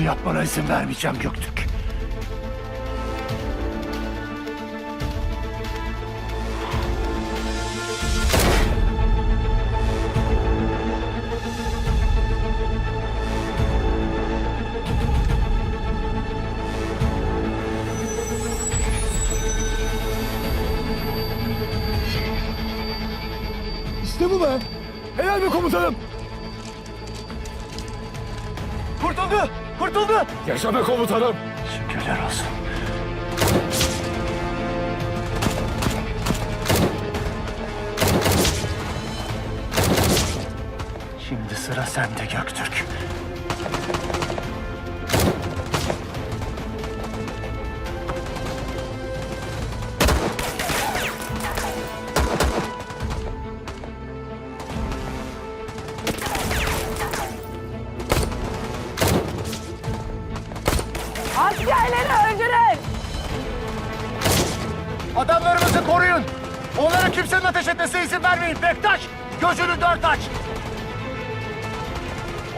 Bunu yapmana izin vermeyeceğim Göktürk. İşte bu be. Helal be komutanım. Kurtuldu. Kurtuldu. Yaşa be komutanım. Şükürler olsun. Şimdi sıra sende Göktürk. Askerleri öldürün! Adamlarımızı koruyun. Onlara kimsenin ateş etmesine izin vermeyin. Bektaş, gözünü dört aç.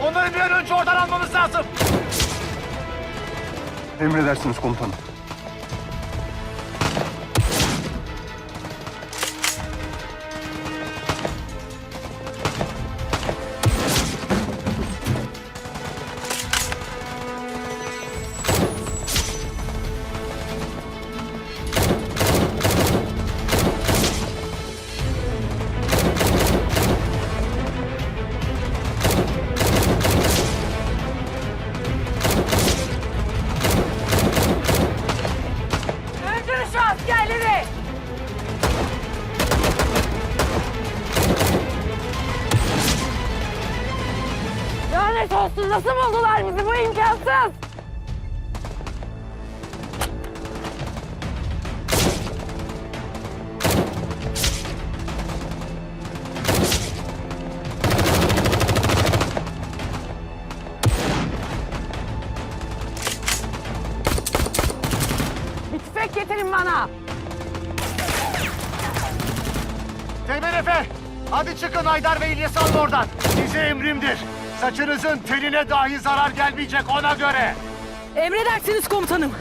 Onları bir an önce oradan almamız lazım. Emredersiniz komutanım. Olsun nasıl buldular bizi bu imkansız? Bir getirin bana. Teğmen hadi çıkın Haydar ve İlyas'ı alın oradan. Size emrimdir. Saçınızın teline dahi zarar gelmeyecek ona göre. Emredersiniz komutanım.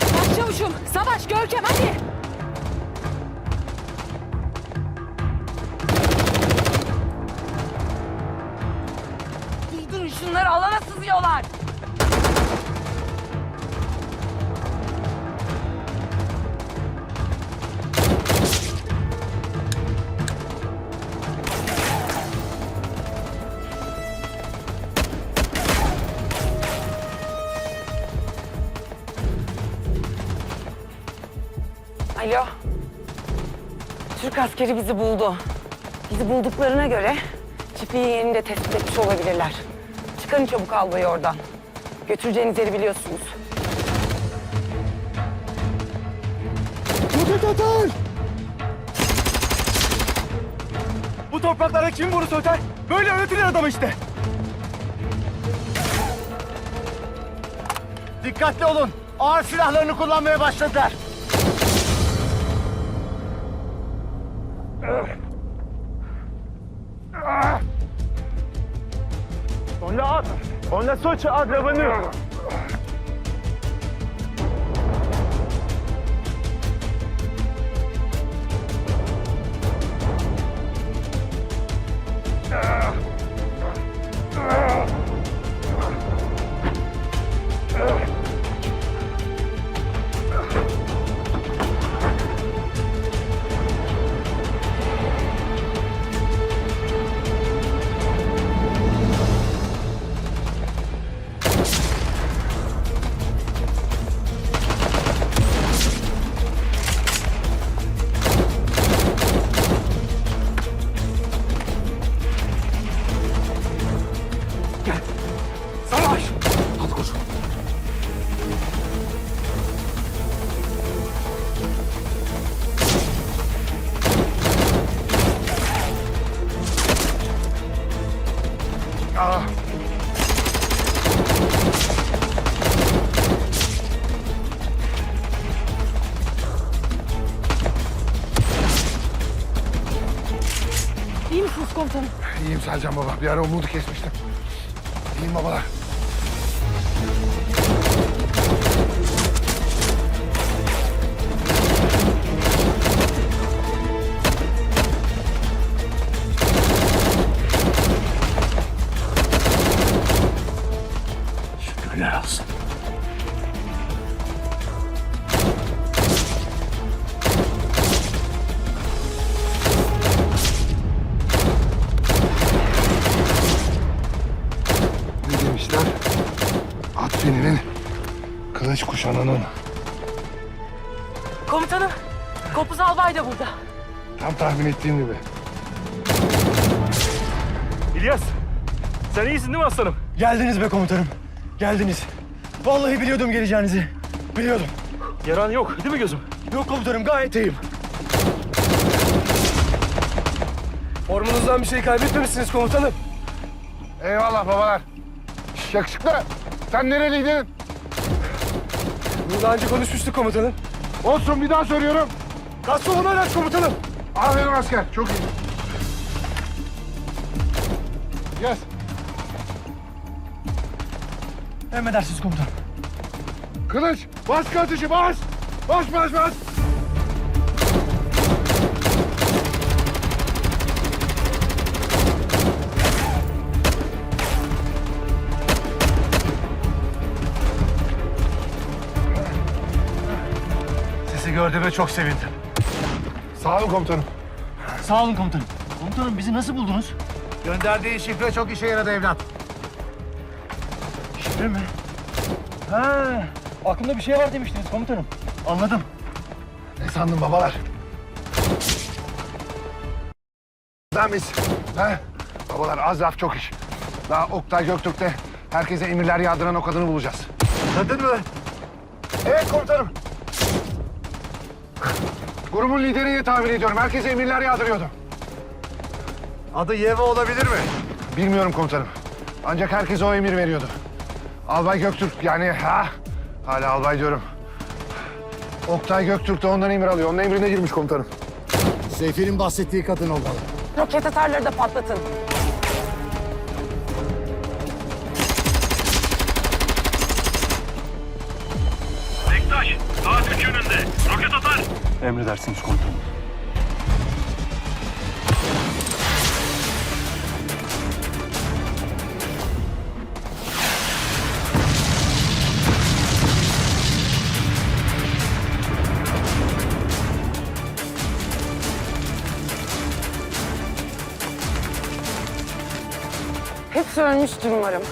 Başçavuşum, Savaş, Görkem hadi. Türk askeri bizi buldu. Bizi bulduklarına göre çiftliğin yerini de tespit etmiş olabilirler. Çıkarın çabuk albayı oradan. Götüreceğiniz yeri biliyorsunuz. Bu topraklara kim vurursa öter, böyle öğretilir adam işte. Dikkatli olun. Ağır silahlarını kullanmaya başladılar. On l'a hâte, on a soci à devenir. Komutanım? İyiyim Selcan baba. Bir ara umudu kesmiştim. İyiyim babalar. Kılıç kuşananın. Komutanım, Kopuz Albay da burada. Tam tahmin ettiğim gibi. İlyas, sen iyisin değil mi aslanım? Geldiniz be komutanım. Geldiniz. Vallahi biliyordum geleceğinizi. Biliyordum. Yaran yok değil mi gözüm? Yok komutanım gayet iyiyim. Formunuzdan bir şey kaybetmemişsiniz komutanım. Eyvallah babalar. Şş, yakışıklı. Sen nereliydin? Bunu daha önce konuşmuştuk komutanım. Olsun bir daha soruyorum. Gastronomi araç komutanım. Aferin asker. Çok iyi. Yes. Emredersiniz komutanım. Kılıç. Bas atışı bas. Bas bas bas. Gördüğüme çok sevindim. Sağ olun komutanım. Sağ olun komutanım. Komutanım bizi nasıl buldunuz? Gönderdiği şifre çok işe yaradı evlat. Şifre mi? Ha, aklımda bir şey var demiştiniz komutanım. Anladım. Ne sandın babalar? Ben biz. He? Babalar az laf çok iş. Daha Oktay Göktürk'te herkese emirler yağdıran o kadını bulacağız. Kadın mı? Evet komutanım. Grubun lideri diye tahmin ediyorum. Herkese emirler yağdırıyordu. Adı Yeva olabilir mi? Bilmiyorum komutanım. Ancak herkese o emir veriyordu. Albay Göktürk yani ha hala albay diyorum. Oktay Göktürk de ondan emir alıyor. Onun emrine girmiş komutanım. Seyfi'nin bahsettiği kadın olmalı. Roket atarları da patlatın. Bektaş, saat üç yönünde. Roket atar. Emredersiniz komutanım. Hepsi ölmüştür umarım.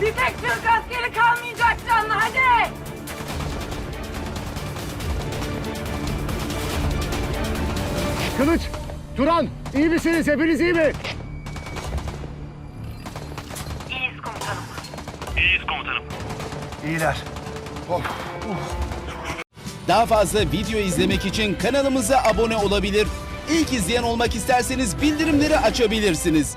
Bir tek Türk askeri kalmayacak canlı hadi. Kılıç, Turan, iyi misiniz? Hepiniz iyi mi? İyiyiz komutanım. İyiler. Of. Daha fazla video izlemek için kanalımıza abone olabilir. İlk izleyen olmak isterseniz bildirimleri açabilirsiniz.